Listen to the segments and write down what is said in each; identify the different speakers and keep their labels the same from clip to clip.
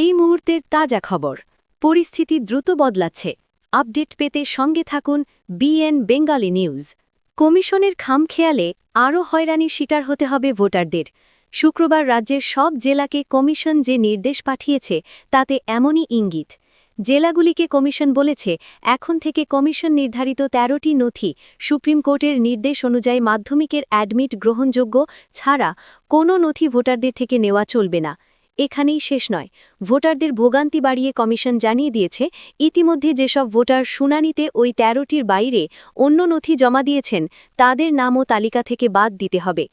Speaker 1: এই মুহূর্তের তাজা খবর। পরিস্থিতি দ্রুত বদলাচ্ছে। আপডেট পেতে সঙ্গে থাকুন বিএন বেঙ্গালি নিউজ। কমিশনের খামখেয়ালে আরও হয়রানির শিকার হতে হবে ভোটারদের। শুক্রবার রাজ্যের সব জেলাকে কমিশন যে নির্দেশ পাঠিয়েছে, তাতে এমনই ইঙ্গিত। জেলাগুলিকে কমিশন বলেছে, এখন থেকে কমিশন নির্ধারিত ১৩টি নথি সুপ্রিম কোর্টের নির্দেশ অনুযায়ী মাধ্যমিকের অ্যাডমিট গ্রহণযোগ্য ছাড়া কোনো নথি ভোটারদের থেকে নেওয়া চলবে না। এখানেই শেষ নয়। ভোটারদের ভোগান্তি বাড়িয়ে কমিশন জানিয়ে দিয়েছে, ইতিমধ্যে যেসব ভোটার শুনানিতে ওই তেরোটির বাইরে অন্য নথি জমা দিয়েছেন, তাদের নামও তালিকা থেকে বাদ দিতে হবে।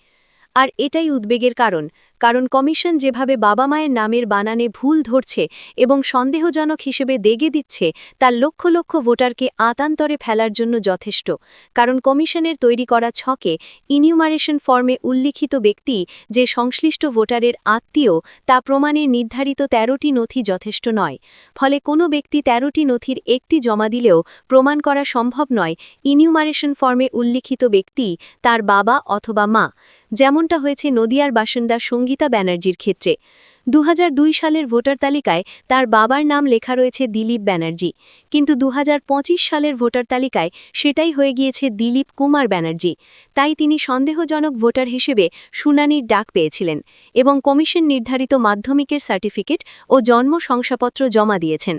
Speaker 1: আর এটাই উদ্বেগের কারণ কারণ কমিশন যেভাবে বাবা মায়ের নামের বানানে ভুল ধরছে এবং সন্দেহজনক হিসেবে দেগে দিচ্ছে তার লক্ষ লক্ষ ভোটারকে আতান্তরে ফেলার জন্য যথেষ্ট। কারণ কমিশনের তৈরি করা ছকে ইনিউমারেশন ফর্মে উল্লিখিত ব্যক্তি যে সংশ্লিষ্ট ভোটারের আত্মীয়, তা প্রমাণের নির্ধারিত ১৩টি নথি যথেষ্ট নয়। ফলে কোনো ব্যক্তি ১৩টি নথির একটি জমা দিলেও প্রমাণ করা সম্ভব নয় ইনিউমারেশন ফর্মে উল্লিখিত ব্যক্তি তার বাবা অথবা মা। যেমনটা হয়েছে নদিয়ার বাসিন্দা সঙ্গীতা ব্যানার্জির ক্ষেত্রে। দু হাজার দুই সালের ভোটার তালিকায় তার বাবার নাম লেখা রয়েছে দিলীপ ব্যানার্জি। কিন্তু দু হাজার পঁচিশ সালের ভোটার তালিকায় সেটাই হয়ে গিয়েছে দিলীপ কুমার ব্যানার্জি। তাই তিনি সন্দেহজনক ভোটার হিসেবে শুনানির ডাক পেয়েছিলেন এবং কমিশন নির্ধারিত মাধ্যমিকের সার্টিফিকেট ও জন্ম শংসাপত্র জমা দিয়েছেন।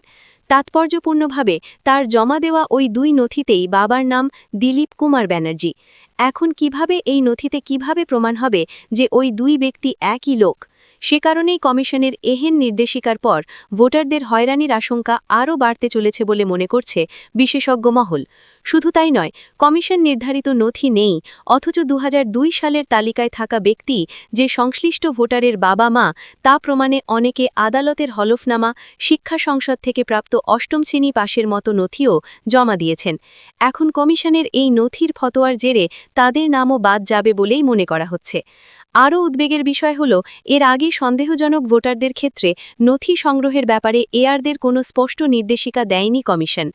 Speaker 1: তাৎপর্যপূর্ণভাবে তার জমা দেওয়া ওই দুই নথিতেই বাবার নাম দিলীপ কুমার ব্যানার্জি। এখন কীভাবে এই নথিতে কীভাবে প্রমাণ হবে যে ওই দুই ব্যক্তি একই লোক? সে কারণেই কমিশনের এহেন নির্দেশিকার পর ভোটারদের হয়রানির আশঙ্কা আরও বাড়তে চলেছে বলে মনে করছে বিশেষজ্ঞ মহল। শুধু তাই নয়, কমিশন নির্ধারিত নথি নেই, অথচ দু হাজার দুই সালের তালিকায় থাকা ব্যক্তি যে সংশ্লিষ্ট ভোটারের বাবা মা, তা প্রমাণে অনেকে আদালতের হলফনামা, শিক্ষা সংসদ থেকে প্রাপ্ত অষ্টম শ্রেণি পাশের মতো নথিও জমা দিয়েছেন। এখন কমিশনের এই নথির ফতোয়ার জেরে তাদের নামও বাদ যাবে বলেই মনে করা হচ্ছে। আরও উদ্বেগের বিষয় হল, এর আগে সন্দেহজনক ভোটারদের ক্ষেত্রে নথি সংগ্রহের ব্যাপারে এআরদের কোনো স্পষ্ট নির্দেশিকা দেয়নি কমিশন।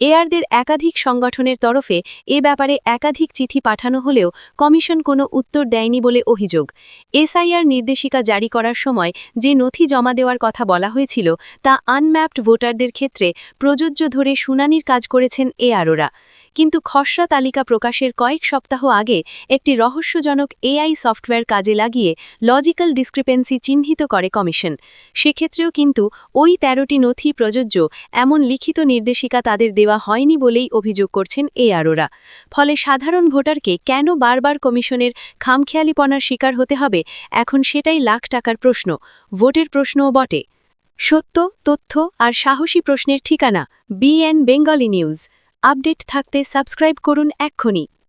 Speaker 1: এআরদের একাধিক সংগঠনের তরফে এ ব্যাপারে একাধিক চিঠি পাঠানো হলেও কমিশন কোনো উত্তর দেয়নি বলে অভিযোগ। এসআইআর নির্দেশিকা জারি করার সময় যে নথি জমা দেওয়ার কথা বলা হয়েছিল তা আনম্যাপড ভোটারদের ক্ষেত্রে প্রযোজ্য ধরে শুনানির কাজ করেছেন এআরওরা কিন্তু খসড়া তালিকা প্রকাশের কয়েক সপ্তাহ আগে একটি রহস্যজনক এআই সফটওয়্যার কাজে লাগিয়ে লজিক্যাল ডিসক্রিপেন্সি চিহ্নিত করে কমিশন। সেক্ষেত্রেও কিন্তু ওই তেরোটি নথি প্রযোজ্য এমন লিখিত নির্দেশিকা তাদের দেওয়া হয়নি বলেই অভিযোগ করছেন এআরওরা। ফলে সাধারণ ভোটারকে কেন বারবার কমিশনের খামখেয়ালিপনার শিকার হতে হবে, এখন সেটাই লাখ টাকার প্রশ্ন। ভোটের প্রশ্নও বটে। সত্য, তথ্য আর সাহসী প্রশ্নের ঠিকানা, বিএন বেঙ্গলি নিউজ। আপডেট থাকতে সাবস্ক্রাইব করুন এক্ষুনি।